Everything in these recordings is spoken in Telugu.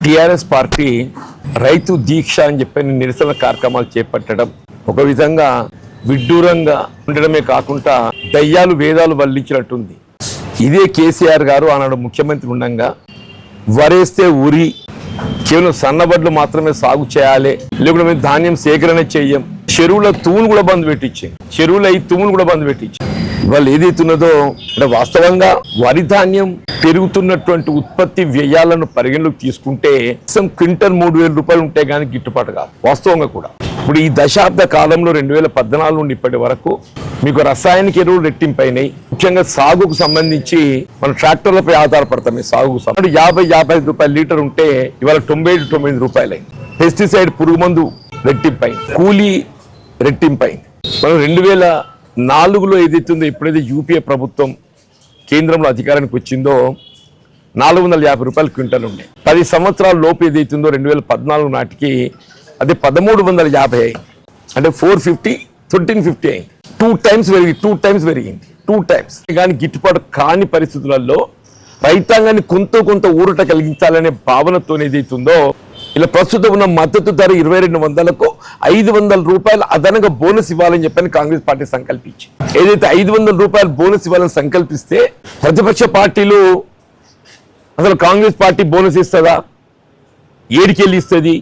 టిఆర్ఎస్ పార్టీ రైతు దీక్ష అని చెప్పిన నిరసన కార్యక్రమాలు చేపట్టడం ఒక విధంగా విడ్డూరంగా ఉండడమే కాకుండా దయ్యాలు వేదాలు వల్లించినట్టుంది. ఇదే కేసీఆర్ గారు ఆనాడు ముఖ్యమంత్రి ఉండగా వరేస్తే ఉరి కేవలం సన్నబడ్లు మాత్రమే సాగు చేయాలి లేకుంటే మేము ధాన్యం సేకరణ చేయం. చెరువుల తూములు కూడా బంద్ పెట్టించాం చెరువుల ఈ తూములు కూడా బంద్ పెట్టించాం ఇవాళ ఏదైతున్నదో అంటే వాస్తవంగా వరి ధాన్యం పెరుగుతున్నటువంటి ఉత్పత్తి వ్యయాలను పరిగణలోకి తీసుకుంటే కనీసం క్వింటల్ మూడు వేల రూపాయలు ఉంటే కానీ గిట్టుబాటు కాదు. వాస్తవంగా కూడా. ఇప్పుడు ఈ దశాబ్ద కాలంలో రెండు వేల పద్నాలుగు నుండి ఇప్పటి వరకు మీకు రసాయనిక ఎరువులు రెట్టింపైనాయి. ముఖ్యంగా సాగుకు సంబంధించి మన ట్రాక్టర్లపై ఆధారపడతాం ఈ సాగుకు సంబంధించి. యాభై యాభై ఐదు రూపాయల లీటర్ ఉంటే ఇవాళ తొంభై ఏడు తొంభై ఎనిమిది పెస్టిసైడ్ పురుగు మందు రెట్టింపైంది కూలీ రెట్టింపైంది మనం రెండు వేల నాలుగులో ఏదైతుందో ఎప్పుడైతే యూపీఏ ప్రభుత్వం కేంద్రంలో అధికారానికి వచ్చిందో నాలుగు వందల యాభై రూపాయలు క్వింటల్ ఉండే. పది సంవత్సరాల లోపు ఏదైతుందో రెండు వేల పద్నాలుగు నాటికి అది పదమూడు వందల యాభై అయింది అంటే ఫోర్ ఫిఫ్టీ థర్టీన్ ఫిఫ్టీ అయింది టూ టైమ్స్ పెరిగి టూ టైమ్స్ పెరిగింది. Two times. కానీ గిట్టుబాటు కాని పరిస్థితులలో రైతాంగాన్ని కొంత కొంత ఊరట కలిగించాలనే భావనతో ఏదైతుందో ఇలా ప్రస్తుతం ఉన్న మద్దతు ధర ఇరవై రెండు వందలకు ఐదు వందల రూపాయలు అదనంగా బోనస్ ఇవ్వాలని చెప్పని కాంగ్రెస్ పార్టీ సంకల్పించి ఏదైతే ఐదు వందల రూపాయలు బోనస్ ఇవ్వాలని సంకల్పిస్తే ప్రతిపక్ష పార్టీలు అసలు కాంగ్రెస్ పార్టీ బోనస్ ఇస్తుందా? ఏడికెళ్ళి ఇస్తుంది?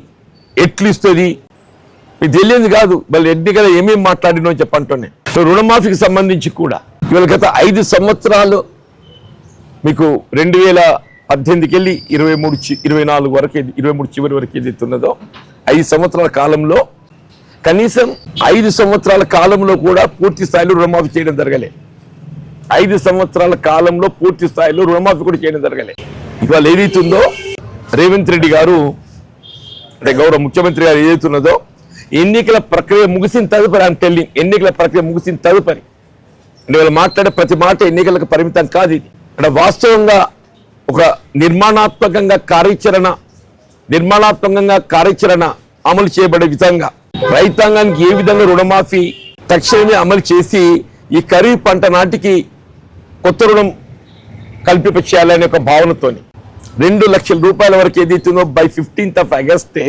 ఎట్లు ఇస్తుంది? మీకు తెలియదు కాదు. వాళ్ళు ఎన్నికల ఏమేమి మాట్లాడినో చెప్పంటూనే సో రుణమాఫీకి సంబంధించి కూడా ఇవాళ గత ఐదు సంవత్సరాలు మీకు రెండు వేల పద్దెనిమిదికి వెళ్ళి ఇరవై మూడు ఇరవై నాలుగు వరకు ఇరవై మూడు చివరి వరకు ఏదైతే ఉన్నదో ఐదు సంవత్సరాల కాలంలో కనీసం ఐదు సంవత్సరాల కాలంలో కూడా పూర్తి స్థాయిలో రుణమాఫీ చేయడం జరగలే. ఐదు సంవత్సరాల కాలంలో పూర్తి స్థాయిలో రుణమాఫీ కూడా చేయడం జరగలే. ఇవాళ ఏదైతుందో రేవంత్ రెడ్డి గారు అంటే గౌరవ ముఖ్యమంత్రి గారు ఏదైతున్నదో ఎన్నికల ప్రక్రియ ముగిసిన తదుపరి ఆయన టెల్లింగ్ ఎన్నికల ప్రక్రియ ముగిసిన తదుపరి. అంటే వాళ్ళు మాట్లాడే ప్రతి మాట ఎన్నికలకు పరిమితం కాదు ఇది. అంటే వాస్తవంగా ఒక నిర్మాణాత్మకంగా కార్యాచరణ నిర్మాణాత్మకంగా కార్యాచరణ అమలు చేయబడే విధంగా రైతాంగానికి ఏ విధంగా రుణమాఫీ తక్షణమే అమలు చేసి ఈ ఖరీఫ్ పంట నాటికి కొత్త రుణం కల్పింప చేయాలనే ఒక భావనతోని రెండు లక్షల రూపాయల వరకు ఏదైతుందో బై ఫిఫ్టీన్త్ ఆఫ్ ఆగస్టే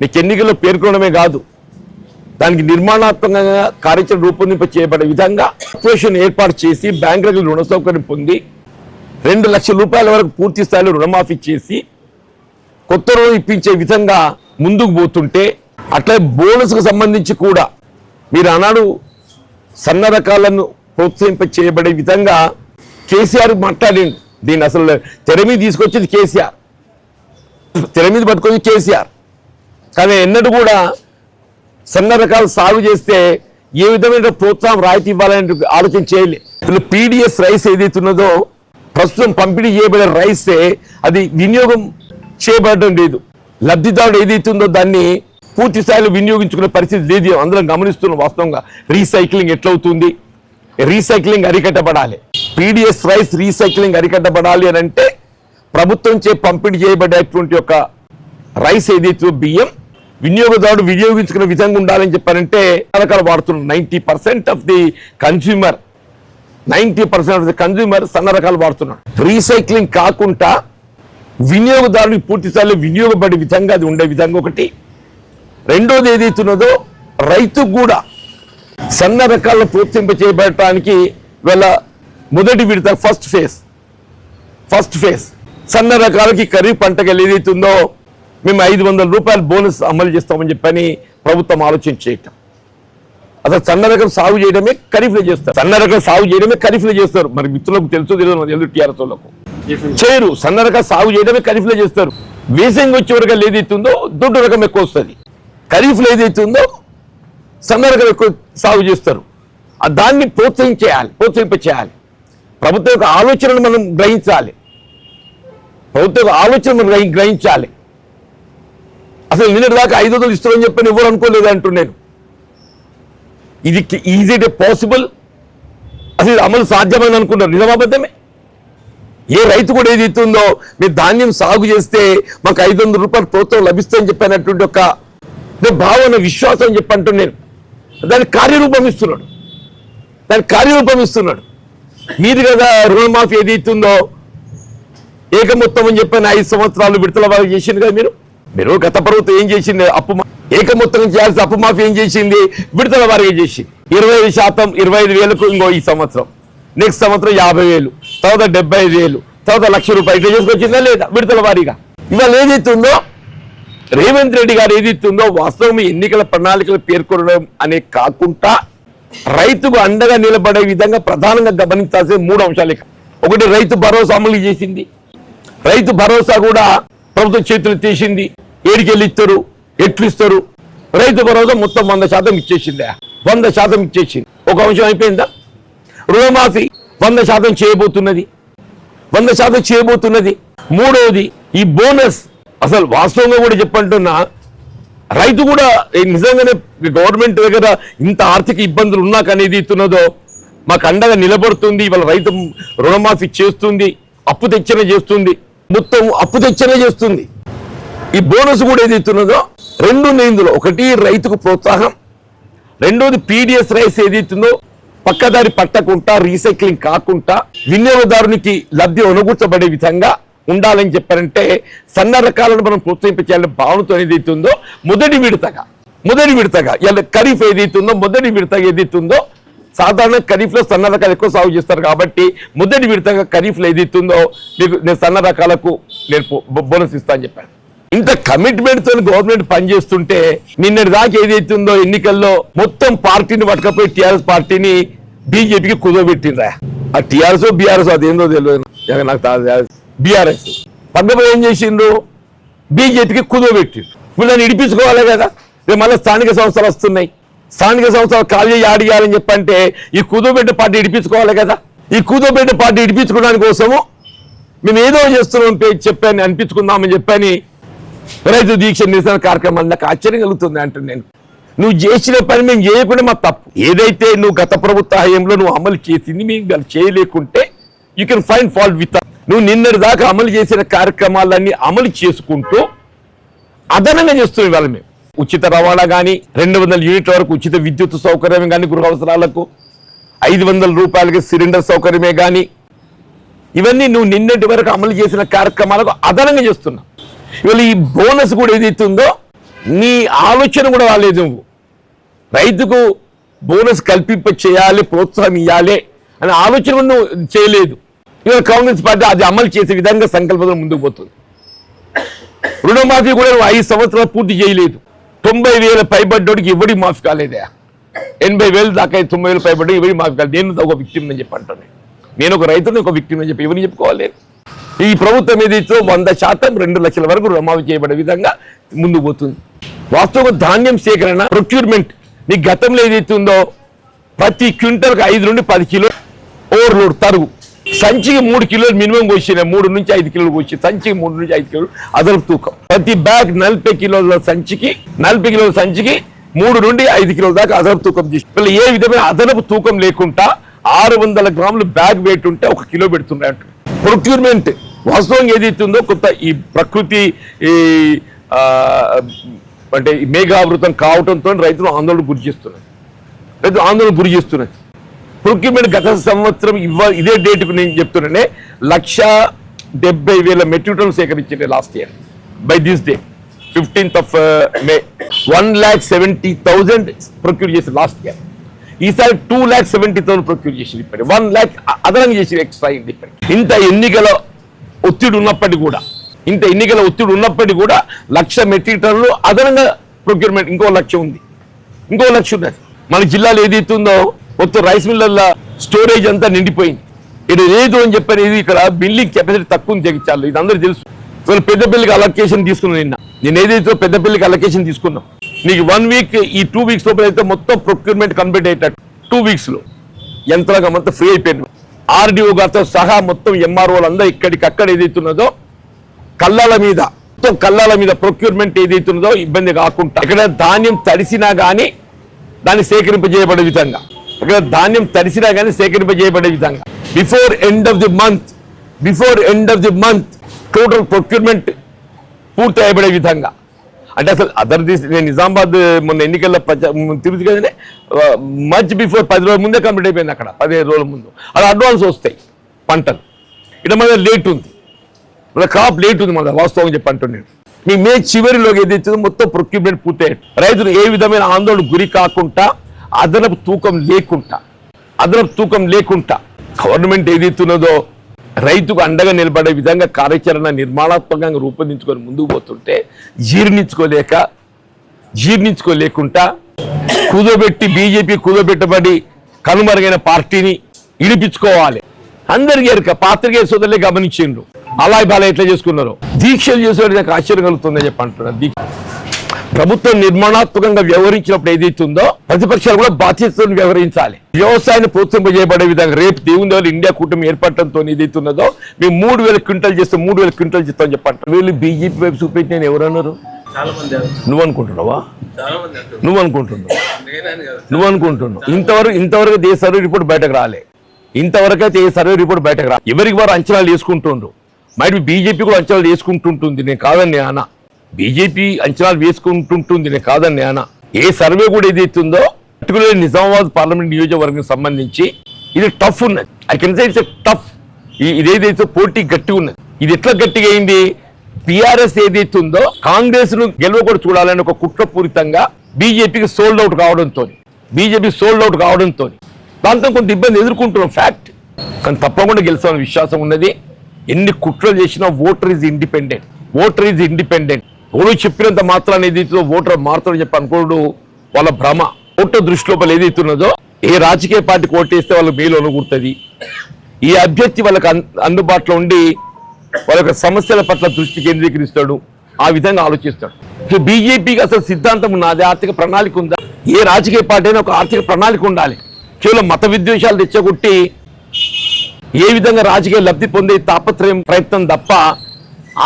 నీకు ఎన్నికల్లో పేర్కొనడమే కాదు దానికి నిర్మాణాత్మకంగా కార్యాచరణ రూపొందింప చేయబడే విధంగా సిచ్యువేషన్ ఏర్పాటు చేసి బ్యాంకులకు రుణ సౌకర్యం పొంది రెండు లక్షల రూపాయల వరకు పూర్తి స్థాయిలో రుణమాఫీ చేసి కొత్త రుణం ఇప్పించే విధంగా ముందుకు పోతుంటే అట్లే బోనస్కు సంబంధించి కూడా మీరు అన్నాడు సన్న రకాలను ప్రోత్సహింప చేయబడే విధంగా కేసీఆర్ మాట్లాడింది దీన్ని అసలు తెర మీద తీసుకొచ్చింది కేసీఆర్. తెర మీద పట్టుకొచ్చింది కేసీఆర్. కానీ ఎన్నడూ కూడా సన్న రకాలు సాగు చేస్తే ఏ విధమైన ప్రోత్సాహం రాయితీ ఇవ్వాలని ఆలోచన చేయలే. ఇప్పుడు పీడిఎస్ రైస్ ఏదైతున్నదో ప్రస్తుతం పంపిణీ చేయబడే రైసే అది వినియోగం చేయబడడం లేదు. లబ్ధిదారుడు ఏదైతుందో దాన్ని పూర్తి స్థాయిలో వినియోగించుకునే పరిస్థితి లేదు. అందరం గమనిస్తున్నాం వాస్తవంగా. రీసైక్లింగ్ ఎట్లవుతుంది? రీసైక్లింగ్ అరికట్టబడాలి. పీడిఎస్ రైస్ రీసైక్లింగ్ అరికట్టబడాలి అని అంటే ప్రభుత్వం చే పంపిణీ చేయబడేటువంటి ఒక రైస్ ఏదైతే బియ్యం వినియోగదారుడు వినియోగించుకునే విధంగా ఉండాలని చెప్పారంటే రకాలు వాడుతున్నాం ninety percent of the consumer ninety percent of the consumer సన్న రకాలు వాడుతున్నాడు. రీసైక్లింగ్ కాకుండా వినియోగదారుని పూర్తిస్థాయిలో వినియోగపడే విధంగా అది ఉండే విధంగా ఒకటి. రెండోది ఏదైతున్నదో రైతుకు కూడా సన్న రకాలను ప్రోత్సహింప చేయబడటానికి వీళ్ళ మొదటి విడత ఫస్ట్ ఫేజ్. First phase. సన్న రకాలకి ఖరీఫ్ పంటకి ఏదైతుందో మేము ఐదు వందల రూపాయల బోనస్ అమలు చేస్తామని చెప్పని ప్రభుత్వం ఆలోచన చేయటం. అసలు సన్న రకం సాగు చేయడమే ఖరీఫ్లో చేస్తారు. సన్న రకం సాగు చేయడమే ఖరీఫ్లో చేస్తారు. మరి మిత్రులకు తెలుసు తెలియదు నాకు తెలుసు టీఆర్ఎస్ వాళ్ళకు? చేయరు. సన్న రకం సాగు చేయడమే ఖరీఫ్లో చేస్తారు. వేసంగి వచ్చే వరకు ఏదైతుందో దొడ్డు రకం ఎక్కువ వస్తుంది. ఖరీఫ్లో ఏదైతుందో సన్న రకం ఎక్కువ సాగు చేస్తారు. ఆ దాన్ని ప్రోత్సహించేయాలి ప్రోత్సహింప చేయాలి ప్రభుత్వం యొక్క ఆలోచనను మనం గ్రహించాలి. ప్రభుత్వం యొక్క ఆలోచన మనం గ్రహించాలి. అసలు నిన్నటి దాకా ఐదు వందలు ఇస్తామని చెప్పని ఎవరు అనుకోలేదు అంటున్నాను ఇది ఈజీ ఇట్ పాసిబుల్ అసలు ఇది అమలు సాధ్యమని అనుకున్నారు నిజమాబద్ధమే ఏ రైతు కూడా ఏది ఇస్తుందో మీరు ధాన్యం సాగు చేస్తే మాకు ఐదు వందల రూపాయలు ప్రోత్సాహం లభిస్తుందని చెప్పినటువంటి ఒక భావన విశ్వాసం అని చెప్పి అంటూ నేను. దానికి కార్యరూపం ఇస్తున్నాడు. దాని కార్యరూపం ఇస్తున్నాడు. మీరు కదా రుణమాఫీ ఏది ఇస్తుందో? ఏక మొత్తం అని చెప్పిన ఐదు సంవత్సరాలు విడతల వారికి చేసింది కదా మీరు? మీరు గత ప్రభుత్వం ఏం చేసింది అప్పు ఏకమొత్తం చేయాల్సి అప్పుమాఫీ అప్పు మాఫీ ఏం చేసింది? విడతల వారికి చేసింది? ఇరవై ఐదు శాతం ఇరవై ఐదు వేలకు ఇంకో ఈ సంవత్సరం. నెక్స్ట్ సంవత్సరం యాభై వేలు. తర్వాత డెబ్బై ఐదు వేలు. తర్వాత లక్ష రూపాయలు. ఇట్లా చేసుకొచ్చిందా లేదా? విడతల వారీగా. ఇవాళ ఏదైతుందో? ఉందో రేవంత్ రెడ్డి గారు ఏదైతుందో వాస్తవం ఎన్నికల ప్రణాళికలు పేర్కొనడం అనే కాకుండా రైతుకు అండగా నిలబడే విధంగా ప్రధానంగా గమనించాల్సిన మూడు అంశాలు ఒకటి రైతు భరోసా అమలు చేసింది. రైతు భరోసా కూడా ప్రభుత్వ చేతులు తీసింది. ఏడికెళ్ళిస్తారు ఎట్లు ఇస్తారు రైతు భరోసా మొత్తం వంద శాతం ఇచ్చేసింది. వంద శాతం ఇచ్చేసింది. ఒక అంశం అయిపోయిందా? రుణమాఫీ వంద శాతం చేయబోతున్నది. వంద శాతం చేయబోతున్నది. మూడవది ఈ బోనస్ అసలు వాస్తవంగా కూడా చెప్పంటున్నా రైతు కూడా నిజంగానే గవర్నమెంట్ దగ్గర ఇంత ఆర్థిక ఇబ్బందులు ఉన్నాకనేది ఇస్తున్నదో మాకు అండగా నిలబడుతుంది. వాళ్ళ రైతు రుణమాఫీ చేస్తుంది అప్పు తెచ్చనే చేస్తుంది. మొత్తం అప్పు తెచ్చనే చేస్తుంది. ఈ బోనస్ కూడా ఏది ఇస్తున్నదో రెండు ఉన్నాయి ఇందులో ఒకటి రైతుకు ప్రోత్సాహం రెండోది పీడిఎస్ రైస్ ఏదైతుందో పక్కదారి పట్టకుండా రీసైక్లింగ్ కాకుండా వినియోగదారునికి లబ్ధి అనుకూర్చబడే విధంగా ఉండాలని చెప్పారంటే సన్న రకాలను మనం ప్రోత్సహించాలనే భావనతో ఏదైతుందో మొదటి విడతగా మొదటి విడతగా ఇలా ఖరీఫ్ ఏదైతుందో మొదటి విడతగా ఏదైతుందో సాధారణ ఖరీఫ్లో సన్న రకాలు ఎక్కువ సాగు చేస్తారు కాబట్టి మొదటి విడతగా ఖరీఫ్లో ఏదైతుందో మీకు నేను సన్న రకాలకు నేను బోనస్ ఇస్తా అని చెప్పాను. ఇంత కమిట్మెంట్తో గవర్నమెంట్ పనిచేస్తుంటే నిన్నటి దాకా ఏదైతుందో ఎన్నికల్లో మొత్తం పార్టీని పట్టుకపోయి టిఆర్ఎస్ పార్టీని బీజేపీకి కుదవబెట్టిండ్రా. ఆ టిఆర్ఎస్ బీఆర్ఎస్ అదేందో తెలియదు. నాకు బీఆర్ఎస్. పక్కపోయి ఏం చేసిండ్రు? బీజేపీకి కుదవబెట్టిండ్రు. వీళ్ళని ఇడిపించుకోవాలి కదా. రేపు మళ్ళీ స్థానిక సంస్థలు వస్తున్నాయి. స్థానిక సంస్థలు ఖాళీ యాడ్ చేయాలని చెప్పంటే ఈ కుదవబెట్టిన పార్టీ ఇడిపించుకోవాలి కదా. ఈ కుదవబెట్టిన పార్టీ ఇడిపించుకోవడానికి కోసము మేము ఏదో చేస్తున్నాం చెప్పాను అనిపించుకుందామని చెప్పని రైతు దీక్ష నిరసన కార్యక్రమాలు నాకు ఆశ్చర్యం కలుగుతుంది అంటే నేను. నువ్వు చేసిన పని మేము చేయకుండా మా తప్పు. ఏదైతే నువ్వు గత ప్రభుత్వ హయాంలో నువ్వు అమలు చేసింది మేము చేయలేకుంటే you can fine fault with నువ్వు నిన్నటి దాకా అమలు చేసిన కార్యక్రమాలన్నీ అమలు చేసుకుంటూ అదనంగా చేస్తున్నాం ఇవాళ మేము. ఉచిత రవాణా కానీ రెండు వందల యూనిట్ల వరకు ఉచిత విద్యుత్ సౌకర్యం కానీ గృహ అవసరాలకు ఐదు వందల రూపాయలకి సిలిండర్ సౌకర్యమే కానీ ఇవన్నీ నువ్వు నిన్నటి వరకు అమలు చేసిన కార్యక్రమాలకు అదనంగా చేస్తున్నావు. ఇవాళ ఈ బోనస్ కూడా ఏదైతే ఉందో నీ ఆలోచన కూడా రాలేదు నువ్వు. రైతుకు బోనస్ కల్పింప చేయాలి ప్రోత్సాహం ఇవ్వాలి అనే ఆలోచన కూడా నువ్వు చేయలేదు. ఇవాళ కాంగ్రెస్ పార్టీ అది అమలు చేసే విధంగా సంకల్పంతో ముందుకు పోతుంది. రుణమాఫీ కూడా నువ్వు ఐదు సంవత్సరాలు పూర్తి చేయలేదు. తొంభై వేల పైబడ్డోడికి ఎవడి మాఫీ కాలేదా? ఎనభై వేలు దాకా తొంభై వేలు పైబడ్డ ఎవరి మాఫీ కాలేదు? నేను ఒక విక్టిమ్ అని చెప్పి అంటాను. నేను ఒక రైతుని ఒక విక్టిమ్ అని చెప్పి ఎవరిని చెప్పుకోవాలి ఈ ప్రభుత్వం ఏదైతే వంద శాతం రెండు లక్షల వరకు రుణమాఫీ చేయబడే విధంగా ముందుకు పోతుంది. వాస్తవంగా ధాన్యం సేకరణ ప్రొక్యూర్మెంట్ నీ గతంలో ఏదైతే ఉందో ప్రతి క్వింటల్కి ఐదు నుండి పది కిలో ఓవర్లోడ్ తరుగు. సంచికి మూడు కిలోలు మినిమం వచ్చిన మూడు నుంచి ఐదు కిలోలు వచ్చి సంచికి మూడు నుంచి ఐదు కిలోలు అదనపు తూకం. ప్రతి బ్యాగ్ నలభై కిలోల సంచికి నలభై కిలోల సంచికి మూడు నుండి ఐదు కిలోల దాకా అదనపు తూకం చేసి ఏ విధమైన అదనపు తూకం లేకుండా ఆరు వందల గ్రాములు బ్యాగ్ వెయిట్ ఉంటే ఒక కిలో పెడుతున్నట్టు ప్రొక్యూర్మెంట్ వాస్తవం ఏదైతే ఉందో కొంత ఈ ప్రకృతి ఈ అంటే మేఘావృతం కావడంతో రైతులు ఆందోళన గురి చేస్తున్నారు. రైతులు ఆందోళన గురి చేస్తున్నారు. ప్రొక్యూర్మెంట్ గత సంవత్సరం ఇవ్వ ఇదే డేట్కు నేను చెప్తున్నానే లక్ష డెబ్బై వేల metric ton సేకరించింది last year by this day fifteenth of May. One lakh seventy thousand procure చేసి లాస్ట్ ఇయర్. ఈసారి two lakh seventy thousand procure చేసింది ఇప్పటి వన్ ల్యాక్ అదనంగా చేసి ఎక్స్ట్రా అయింది ఇంత ఎన్నికల ఒత్తిడి ఉన్నప్పటికీ కూడా. ఇంత ఎన్నికల ఒత్తిడి ఉన్నప్పటికీ కూడా లక్ష మెట్రిక్ టన్నులు అదనంగా ప్రొక్యూర్మెంట్ ఇంకో లక్ష్యం ఉంది. ఇంకో లక్ష్యం ఉన్నది. మన జిల్లాలో ఏదైతుందో ఉందో మొత్తం రైస్ మిల్లర్ల స్టోరేజ్ అంతా నిండిపోయింది. ఇది లేదు అని చెప్పనేది ఇక్కడ బిల్లింగ్ కెపాసిటీ తక్కువ తెగించాలి ఇది అందరూ తెలుసు. ఇవాళ పెద్దపల్లికి అలొకేషన్ తీసుకున్నాను నిన్న. నేను ఏదైతే పెద్దపల్లికి అలొకేషన్ తీసుకున్నాం నీకు వన్ వీక్ ఈ టూ వీక్స్ లోపల అయితే మొత్తం ప్రొక్యూర్మెంట్ కంప్లీట్ అయ్యేటట్టు. టూ వీక్స్లో యంత్రాంగం అంతా ఫ్రీ అయిపోయింది. ఆర్డీఓ గారితో సహా మొత్తం ఎంఆర్ఓలందరూ ఇక్కడికి అక్కడ ఏదైతున్నదో కళ్ళల కళ్ళాల మీద మొత్తం కళ్ళాల మీద ప్రొక్యూర్మెంట్ ఏదైతున్నదో ఇబ్బంది కాకుండా ఇక్కడ ధాన్యం తడిసినా కానీ దాన్ని సేకరింపజేయబడే విధంగా ఇక్కడ ధాన్యం తడిసినా కానీ సేకరింపజేయబడే విధంగా. Before end of the month before end of the month total procurement పూర్తి అయ్యబడే విధంగా. అంటే అసలు అదర్ దిస్ నేను నిజామాబాద్ మొన్న ఎన్నికల్లో తిరుగుతు తిరుపతి కదనే మచ్ బిఫోర్ పది రోజుల ముందే కంప్లీట్ అయిపోయింది అక్కడ పదిహేను రోజుల ముందు. అలా అడ్వాన్స్ వస్తాయి పంటలు. ఇక్కడ మన లేట్ ఉంది. మన క్రాప్ లేట్ ఉంది మన వాస్తవం చెప్పి అంటున్నాను మీ మే చివరిలోకి ఏదైతే మొత్తం ప్రొక్యూర్మెంట్ పూర్తయ్యాడు రైతులు ఏ విధమైన ఆందోళన గురి కాకుండా అదనపు తూకం లేకుండా అదనపు తూకం లేకుండా గవర్నమెంట్ ఏదైతున్నదో రైతుకు అండగా నిలబడే విధంగా కార్యాచరణ నిర్మాణాత్మకంగా రూపొందించుకొని ముందుకు పోతుంటే జీర్ణించుకోలేక జీర్ణించుకోలేకుండా కుదోబెట్టి బీజేపీ కుదోబెట్టబడి కనుమరుగైన పార్టీని ఇడిపించుకోవాలి. అందరికీ ఎరక పాత్రికేయ సోదరులే గమనించిండ్రు. అలా బాలా ఎట్లా చేసుకున్నారు? దీక్షలు చేసేవాడు నాకు ఆశ్చర్యం కలుగుతుందని చెప్పి అంటున్నారు దీక్ష ప్రభుత్వం నిర్మాణాత్మకంగా వ్యవహరించినప్పుడు ఏదైతే ఉందో ప్రతిపక్షాలు కూడా బాధ్యతను వ్యవహరించాలి. వ్యవసాయాన్ని ప్రోత్సహింపజేయబడే విధంగా రేపు దేవుని దేవుడు ఇండియా కూటమి ఏర్పడటంతో ఏదైతే ఉన్నదో మేము మూడు వేల క్వింటల్ చేస్తాం మూడు వేల క్వింటల్ చేస్తాం చెప్పంటారు. వీళ్ళు బీజేపీ వైపు చూపెట్టి నేను ఎవరన్నారు చాలా మంది అంటారు. నువ్వు అనుకుంటున్నావా చాలా మంది అంటారు నువ్వు అనుకుంటున్నావు నేనని కదా. నువ్వు అనుకుంటున్నావు ఇంతవరకు ఇంతవరకు ఏ సర్వే రిపోర్ట్ బయటకు రాలే. ఇంతవరకు అయితే ఏ సర్వే రిపోర్ట్ బయటకు రా. ఎవరికి వారు అంచనాలు వేసుకుంటుండ్రు? మైట్ బీజేపీ కూడా అంచనాలు వేసుకుంటుంటుంది. నేను కాదని అన్న. బీజేపీ అంచనాలు వేసుకుంటుంటుంది నేను కాదని నేను ఏ సర్వే కూడా ఏదైతుందో పర్టికులర్ నిజామాబాద్ పార్లమెంట్ నియోజకవర్గం సంబంధించి ఇది టఫ్ ఉన్నది. I can say it's tough. ఇదేదైతే పోటీ గట్టిగా ఉన్నది ఇది ఎట్లా గట్టిగా అయింది? టిఆర్ఎస్ ఏదైతే ఉందో కాంగ్రెస్ను గెలవకూడదు చూడాలని ఒక కుట్రపూరితంగా బీజేపీకి సోల్డ్ అవుట్ కావడంతో బీజేపీ సోల్డ్ అవుట్ కావడంతో దాంతో కొంత ఇబ్బంది ఎదుర్కొంటున్నాం ఫ్యాక్ట్. కానీ తప్పకుండా గెలుస్తామని విశ్వాసం ఉన్నది. ఎన్ని కుట్రలు చేసినా voter is independent. Voter is independent. ఎవరు చెప్పినంత మాత్రాన్ని ఏదైతే ఓటర్ మారుతాడని చెప్పి అనుకోడు. వాళ్ళ భ్రమ. ఓటర్ దృష్టి లోపల ఏదైతే ఉన్నదో ఏ రాజకీయ పార్టీకి ఓటేస్తే వాళ్ళకి మేలు అనుకుంటుంది. ఈ అభ్యర్థి వాళ్ళకి అందుబాటులో ఉండి వాళ్ళ సమస్యల పట్ల దృష్టి కేంద్రీకరిస్తాడు. ఆ విధంగా ఆలోచిస్తాడు. సో బీజేపీకి అసలు సిద్ధాంతం ఉన్నది ఆర్థిక ప్రణాళిక ఉందా? ఏ రాజకీయ పార్టీ అయినా ఒక ఆర్థిక ప్రణాళిక ఉండాలి. కేవలం మత విద్వేషాలు తెచ్చగొట్టి ఏ విధంగా రాజకీయ లబ్ధి పొందే తాపత్రయం ప్రయత్నం తప్ప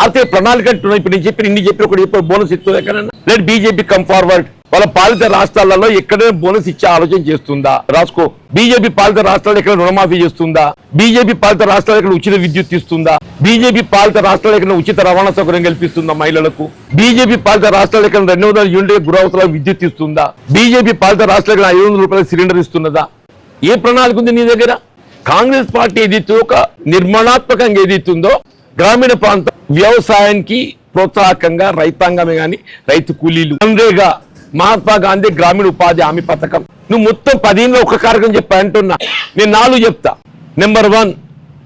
ఆర్థిక ప్రణాళిక అంటున్నాయి. ఇప్పుడు నేను చెప్పిన ఇన్ని చెప్పి ఒకటి చెప్పి బోనస్ ఇస్తుంది ఎక్కడన్నా? లేదు బీజేపీ కమ్ ఫార్వర్డ్ వాళ్ళ పాలిత రాష్ట్రాలలో ఎక్కడైనా బోనస్ ఇచ్చే ఆలోచన చేస్తుందా? రాసుకో. బీజేపీ పాలిత రాష్ట్రాలు ఎక్కడ రుణమాఫీ చేస్తుందా? బీజేపీ పాలిత రాష్ట్రాలు ఎక్కడ ఉచిత విద్యుత్ ఇస్తుందా? బీజేపీ పాలిత రాష్ట్రాలు ఎక్కడ ఉచిత రవాణా సౌకర్యం కల్పిస్తుందా మహిళలకు? బీజేపీ పాలిత రాష్ట్రాలు ఎక్కడ రెండు వందల యూనిట్ గృహవసరాల విద్యుత్ ఇస్తుందా? బీజేపీ పాలిత రాష్ట్రాలు ఎక్కడ ఐదు వందల రూపాయల సిలిండర్ ఇస్తున్నదా? ఏ ప్రణాళిక ఉంది నీ దగ్గర? కాంగ్రెస్ పార్టీ ఏదైతే ఒక నిర్మాణాత్మకంగా ఏదైతుందో గ్రామీణ ప్రాంత వ్యవసాయానికి ప్రోత్సాహకంగా రైతాంగమే కానీ రైతు కూలీలు. అందేగా మహాత్మా గాంధీ గ్రామీణ ఉపాధి హామీ పథకం. నువ్వు మొత్తం పదిహేనులో ఒక కార్యక్రమం చెప్పా అంటున్నా. నేను నాలుగు చెప్తా. నెంబర్ వన్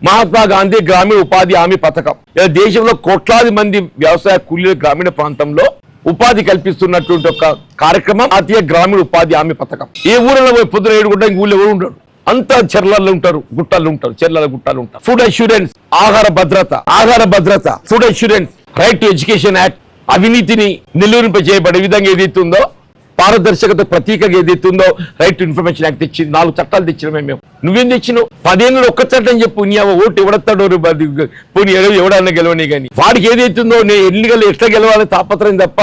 మహాత్మా గాంధీ గ్రామీణ ఉపాధి హామీ పథకం. దేశంలో కోట్లాది మంది వ్యవసాయ కూలీలు గ్రామీణ ప్రాంతంలో ఉపాధి కల్పిస్తున్నటువంటి ఒక కార్యక్రమం జాతీయ గ్రామీణ ఉపాధి హామీ పథకం. ఏ ఊరిలో పోయి పొద్దున ఏడు గుంట ఇంక ఊళ్ళో ఎవరు ఉండడు అంతా చెర్లలో ఉంటారు గుట్టలు ఉంటారు చెర్ల గుట్టలు ఉంటారు. ఫుడ్ అష్యూరెన్స్ ఆహార భద్రత ఆహార భద్రత food assurance right to education act అవినీతిని నిలువరింప చేయబడే విధంగా ఏదైతే ఉందో పారదర్శకత ప్రతీకగా ఏదైతే ఉందో రైట్ టు ఇన్ఫర్మేషన్ యాక్ట్ తెచ్చి నాలుగు చట్టాలు తెచ్చినమే మేము. నువ్వేం తెచ్చినావు? పదేళ్ళు ఒక్క చట్టం చెప్పు నీ అవ ఓటు ఎవడతాడో పోనీ ఎవడన్నా గెలవని కానీ వాడికి ఏదైతుందో నేను ఎన్నికలు ఎట్లా గెలవాలి తాపత్రం తప్ప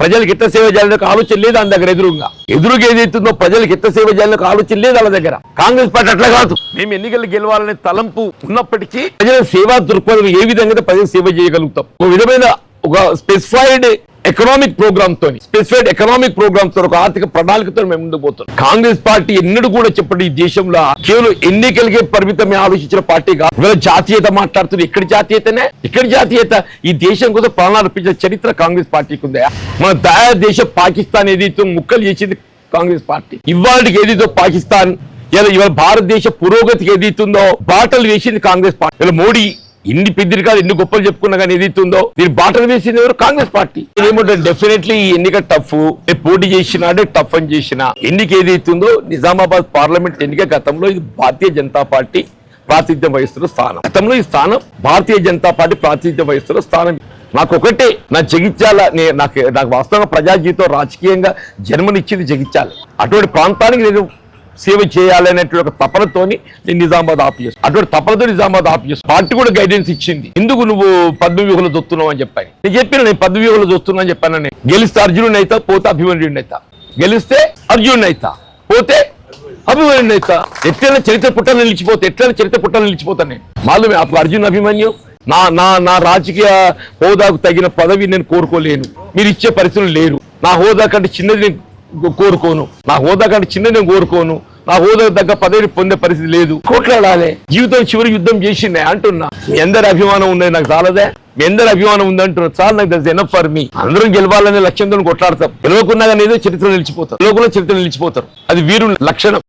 ప్రజలకు ఎట్లా సేవ చేయాలని ఆలోచన లేదు వాళ్ళ దగ్గర ఎదురుగా. ఎదురుగా ఏదైతుందో ప్రజలకు ఎట్లా సేవ చేయాలని ఆలోచన లేదు వాళ్ళ దగ్గర. కాంగ్రెస్ పార్టీ అట్లా కాదు. మేము ఎన్నికలు గెలవాలనే తలంపు ఉన్నప్పటికీ ప్రజల సేవా దృక్పథం ఏ విధంగా ప్రజలు సేవ చేయగలుగుతాం. ఒక విధమైన ఒక స్పెసిఫైడ్ ఎకనామిక్ ప్రోగ్రామ్తో స్పెసిఫైడ్ ఎకనామిక్ ప్రోగ్రామ్తో ఒక ఆర్థిక ప్రణాళికతో మేము ముందుకు కాంగ్రెస్ పార్టీ ఎన్నడూ కూడా చెప్పండి ఈ దేశంలో. కేవలం ఎన్నికలకే పరిమితమే ఆలోచించిన పార్టీ కాదు. ఇవాళ జాతీయత మాట్లాడుతుంది ఇక్కడ జాతీయతనే? ఇక్కడ జాతీయత ఈ దేశం కోసం ప్రాణాలర్పించిన చరిత్ర కాంగ్రెస్ పార్టీకి ఉందా? మన దయా దేశం పాకిస్తాన్ ఏదైతే ముక్కలు చేసింది కాంగ్రెస్ పార్టీ. ఇవాళకి ఏదైతే పాకిస్తాన్ ఇలా ఇవాళ భారతదేశ పురోగతికి ఏదైతుందో బాటలు వేసింది కాంగ్రెస్ పార్టీ. ఇలా మోడీ ఇన్ని పెద్దరికాలు ఎన్ని గొప్పలు చెప్పుకున్నా కానీ ఏదైతుందో దీని బాటలు వేసింది ఎవరు? కాంగ్రెస్ పార్టీ. ఏమంటారు డెఫినెట్లీ ఈ ఎన్నిక టఫ్. పోటీ చేసినా అంటే టఫ్ అని చేసిన ఎన్నిక ఏదైతుందో నిజామాబాద్ పార్లమెంట్ ఎన్నిక గతంలో ఇది భారతీయ జనతా పార్టీ ప్రాతినిధ్యం వహిస్తున్న స్థానం. గతంలో ఈ స్థానం భారతీయ జనతా పార్టీ ప్రాతినిధ్యం వహిస్తున్న స్థానం. నాకు ఒకటే నా జగిత్యాల నాకు నాకు వాస్తవంగా ప్రజా జీవితం రాజకీయంగా జన్మనిచ్చింది జగిత్యాల. అటువంటి ప్రాంతానికి నేను సేవ చేయాలనేటువంటి ఒక తపనతోని నేను నిజామాబాద్ ఆఫ్ చేస్తాను అటువంటి తపనతో నిజామాబాద్ ఆఫ్ చేస్తాను పార్టీ కూడా గైడెన్స్ ఇచ్చింది. ఎందుకు నువ్వు పద్మవ్యూహంలో చూస్తున్నావు అని చెప్పాను. నేను చెప్పిన నేను పద్మవ్యూహంలో చూస్తున్నా అని చెప్పాను నేను గెలిస్తే అర్జునుడిని అయితా పోతే అభిమన్యుడిని అయితా. గెలిస్తే అర్జునుడిని అయితా పోతే అభిమన్యుడిని అయితా. ఎట్లైనా చరిత్ర పుట్టలు నిలిచిపోతే ఎట్లైనా చరిత్ర పుట్టలు నిలిచిపోతాను నేను. మాలు అప్పుడు అర్జున్ అభిమన్యు. నా నా నా రాజకీయ హోదాకు తగిన పదవి నేను కోరుకోలేను. మీరు ఇచ్చే పరిస్థితులు లేరు. నా హోదా కంటే చిన్నది నేను కోరుకోను. నా హోదా కంటే చిన్నది నేను కోరుకోను. నా హోదా తగ్గ పదవిని పొందే పరిస్థితి లేదు. కోట్లాడాలి. జీవితం చివరి యుద్ధం చేసిండే అంటున్నా. మీ అందరి అభిమానం ఉన్నది నాకు చాలదే. మీ అందరి అభిమానం ఉందంటున్నారు చాలా నాకు తెలిసి ఎనఫ్ ఫర్ మీ అందరం గెలవాలనే లక్ష్యంతో కొట్లాడతాం. గెలవకున్నా కానీ ఏదో చరిత్ర నిలిచిపోతారు. గెలవకుండా చరిత్ర నిలిచిపోతారు. అది వీరు లక్షణం.